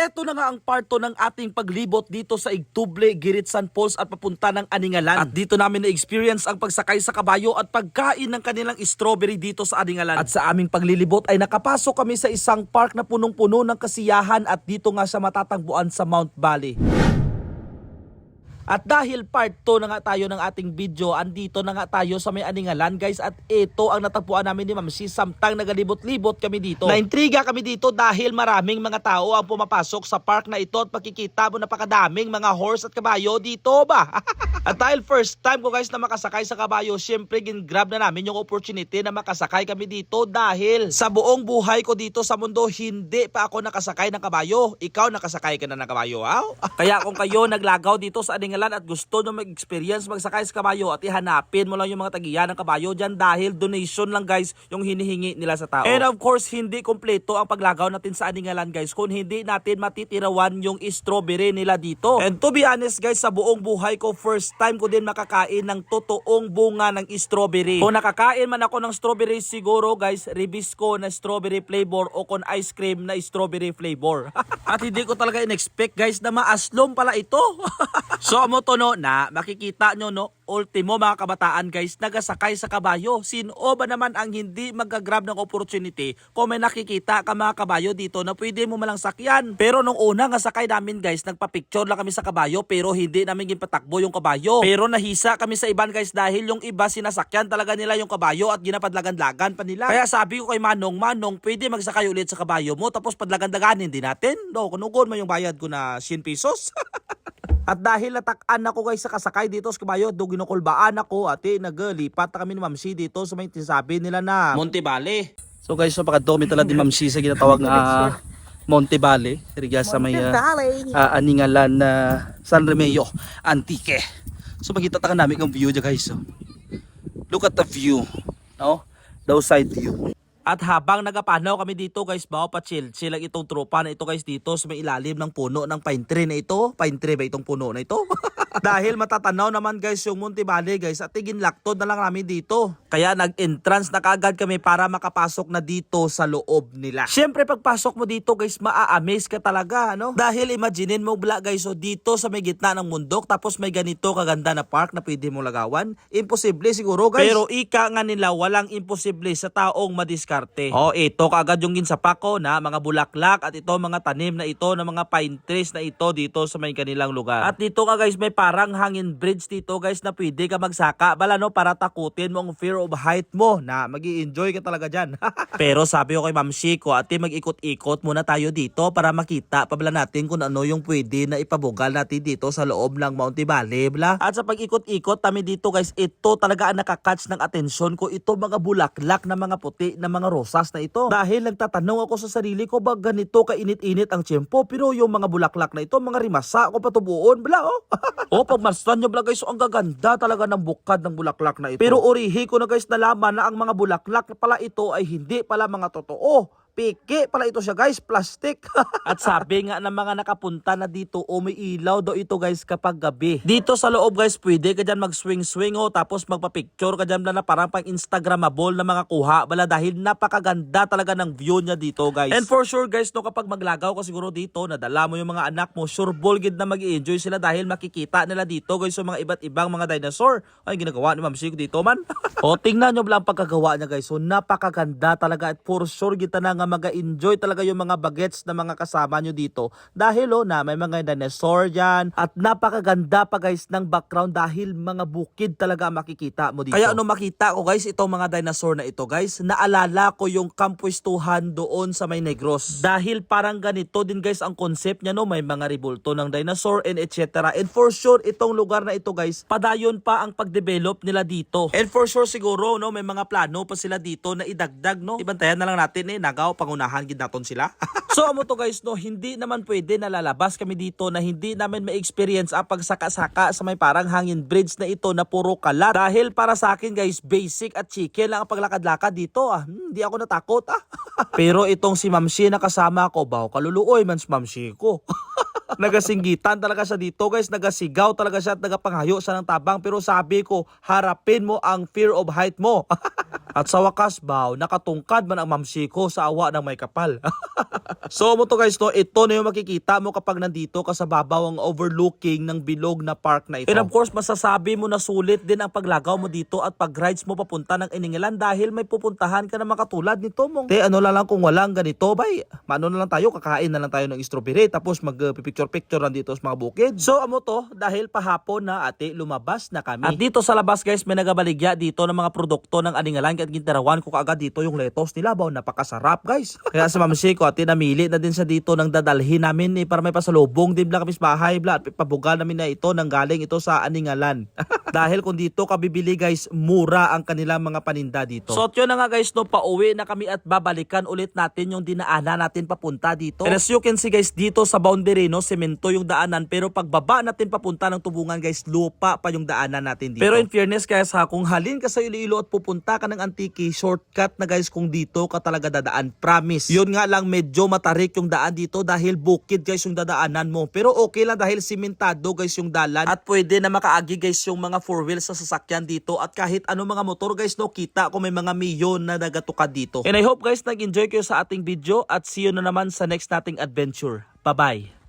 eto na nga ang parto ng ating paglibot dito sa Igtuble, Giritsan Falls at papunta ng Aningalan. At dito namin na-experience ang pagsakay sa kabayo at pagkain ng kanilang strawberry dito sa Aningalan. At sa aming paglilibot ay nakapasok kami sa isang park na punong-puno ng kasiyahan at dito nga siya matatagpuan sa Mount Valley. At dahil part 2 na nga tayo ng ating video, andito na nga tayo sa may aningalan guys at ito ang natagpuan namin ni Ma'am si Samtang nagalibot-libot kami dito. Naintriga kami dito dahil maraming mga tao ang pumapasok sa park na ito at makikita mo napakadaming mga horse at kabayo dito ba? at dahil first time ko guys na makasakay sa kabayo, syempre gin-grab na namin yung opportunity na makasakay kami dito dahil sa buong buhay ko dito sa mundo, hindi pa ako nakasakay ng kabayo. Ikaw nakasakay ka na ng kabayo, wow? Kaya kung kayo naglagaw dito sa Aningalan at gusto nyo mag-experience magsakay sa kabayo at ihanapin mo lang yung mga tagiyan ng kabayo dyan dahil donation lang guys yung hinihingi nila sa tao. And of course, hindi kompleto ang paglagaw natin sa Aningalan guys kung hindi natin matitirawan yung strawberry nila dito. And to be honest guys, sa buong buhay ko, first time ko din makakain ng totoong bunga ng strawberry. Kung nakakain man ako ng strawberry siguro guys, ribisco na strawberry flavor o kung ice cream na strawberry flavor. At hindi ko talaga in-expect guys na maaslom pala ito. so mo to no na makikita nyo no ultimo mga kabataan guys nagasakay sa kabayo. Sino ba naman ang hindi magagrab ng opportunity kung may nakikita ka mga kabayo dito na pwede mo malang sakyan. Pero nung una nga sakay namin guys nagpa-picture lang kami sa kabayo pero hindi namin gipatakbo yung kabayo. Pero nahisa kami sa iban guys dahil yung iba sinasakyan talaga nila yung kabayo at ginapadlagan-lagan pa nila. Kaya sabi ko kay Manong, Manong pwede magsakay ulit sa kabayo mo tapos padlagan-daganin din natin. No, kunugon mo yung bayad ko na 100 pesos. At dahil natakan ako guys sa kasakay dito sa kabayo, do ginukulbaan ako at eh, naglipat na kami ni Ma'am C dito sa may tinsabi nila na Monte Valley. So guys, so pagkadomi tala di Ma'am C sa ginatawag na Monte Valley, riga sa may uh, uh, aningalan na San Remeo, Antique. So makita ta namin ang view dyan guys. So. Look at the view. No? Daw side view. At habang nagapanaw kami dito guys, bao pa chill, chill lang itong tropa na ito guys dito sa may ilalim ng puno ng pine tree na ito. Pine tree ba itong puno na ito? Dahil matatanaw naman guys yung Monte Valley guys at tigin laktod na lang namin dito. Kaya nag-entrance na kaagad kami para makapasok na dito sa loob nila. Siyempre pagpasok mo dito guys, maa-amaze ka talaga ano? Dahil imaginein mo bla guys, so dito sa may gitna ng mundok tapos may ganito kaganda na park na pwede mo lagawan. Imposible siguro guys. Pero ika nga nila walang imposible sa taong madiskarte. Oh, ito kaagad yung ginsapak ko na mga bulaklak at ito mga tanim na ito na mga pine trees na ito dito sa may kanilang lugar. At dito ka guys may parang hangin bridge dito guys na pwede ka magsaka bala no para takutin mo ang fear of height mo na mag enjoy ka talaga dyan. Pero sabi ko kay Ma'am Shiko ate mag-ikot-ikot muna tayo dito para makita pabla natin kung ano yung pwede na ipabugal natin dito sa loob ng Mountain Valley bla. At sa pag-ikot-ikot kami dito guys ito talaga ang nakakatch ng atensyon ko ito mga bulaklak na mga puti na mga rosas na ito. Dahil nagtatanong ako sa sarili ko ba ganito kainit-init ang tiyempo pero yung mga bulaklak na ito mga rimasa ko patubuon bla oh. oh pagmasdan nyo bla guys oh, ang gaganda talaga ng bukad ng bulaklak na ito. Pero orihi ko na guys nalaman na ang mga bulaklak pala ito ay hindi pala mga totoo. Piki pala ito siya guys, plastic. At sabi nga ng mga nakapunta na dito, umiilaw daw ito guys kapag gabi. Dito sa loob guys, pwede ka dyan mag-swing-swing oh, tapos magpa-picture ka dyan na parang pang Instagrammable na mga kuha. Bala dahil napakaganda talaga ng view niya dito guys. And for sure guys, no, kapag maglagaw ka siguro dito, nadala mo yung mga anak mo, sure bulgid na mag enjoy sila dahil makikita nila dito guys yung mga iba't ibang mga dinosaur. Ay, ginagawa ni Ma'am Chico dito man. o, tingnan nyo lang pagkagawa niya guys. So, napakaganda talaga at for sure kita na nga mag-enjoy talaga yung mga bagets na mga kasama nyo dito. Dahil oh, na may mga dinosaur dyan at napakaganda pa guys ng background dahil mga bukid talaga makikita mo dito. Kaya ano makita ko guys, itong mga dinosaur na ito guys, naalala ko yung kampwestuhan doon sa may Negros. Dahil parang ganito din guys ang concept niya no, may mga ribulto ng dinosaur and etc. And for sure, itong lugar na ito guys, padayon pa ang pagdevelop nila dito. And for sure siguro no, may mga plano pa sila dito na idagdag no. Ibantayan na lang natin eh, nagaw pangunahan gid naton sila. so amo to guys no, hindi naman pwede na lalabas kami dito na hindi namin ma-experience ang pagsaka-saka sa may parang hangin bridge na ito na puro kalat. Dahil para sa akin guys, basic at chicken lang ang paglakad-lakad dito ah. Hmm, Hindi ako natakot ah. Pero itong si Ma'am Shi na kasama ko, baw kaluluoy man si Ma'am Shi ko. Nagasinggitan talaga siya dito guys, nagasigaw talaga siya at nagapanghayo siya ng tabang pero sabi ko, harapin mo ang fear of height mo. At sa wakas baw, nakatungkad man ang mamsi ko sa awa ng may kapal. so mo to guys, no, ito na yung makikita mo kapag nandito ka sa babaw ang overlooking ng bilog na park na ito. And of course, masasabi mo na sulit din ang paglagaw mo dito at pag-rides mo papunta ng Iningalan dahil may pupuntahan ka na makatulad nito mong. Te, ano na lang kung walang ganito, bay, mano na lang tayo, kakain na lang tayo ng strawberry tapos mag-picture-picture lang dito sa mga bukid. So amo to, dahil pahapon na ate, lumabas na kami. At dito sa labas guys, may nagabaligya dito ng mga produkto ng Aningalan at gintarawan ko kaagad dito yung lettuce nila, baw, napakasarap guys. Kaya sa mamsi ko, ate, namili na din sa dito ng dadalhin namin eh, para may pasalubong din bla kami sa bahay bla at pabugal namin na ito nang galing ito sa Aningalan. dahil kung dito ka bibili guys, mura ang kanilang mga paninda dito. So yun na nga guys, no, pauwi na kami at babalikan ulit natin yung dinaanan natin papunta dito. And as you can see guys, dito sa boundary, no, semento yung daanan pero pagbaba natin papunta ng tubungan guys, lupa pa yung daanan natin dito. Pero in fairness guys ha, kung halin ka sa Iloilo at pupunta ka ng Antique, shortcut na guys kung dito ka talaga dadaan. Promise. Yun nga lang medyo matarik yung daan dito dahil bukid guys yung dadaanan mo. Pero okay lang dahil simentado guys yung dalan at pwede na makaagi guys yung mga four wheels sa sasakyan dito at kahit ano mga motor guys no kita kung may mga milyon na nagatukad dito. And I hope guys nag-enjoy kayo sa ating video at see you na naman sa next nating adventure. Bye-bye!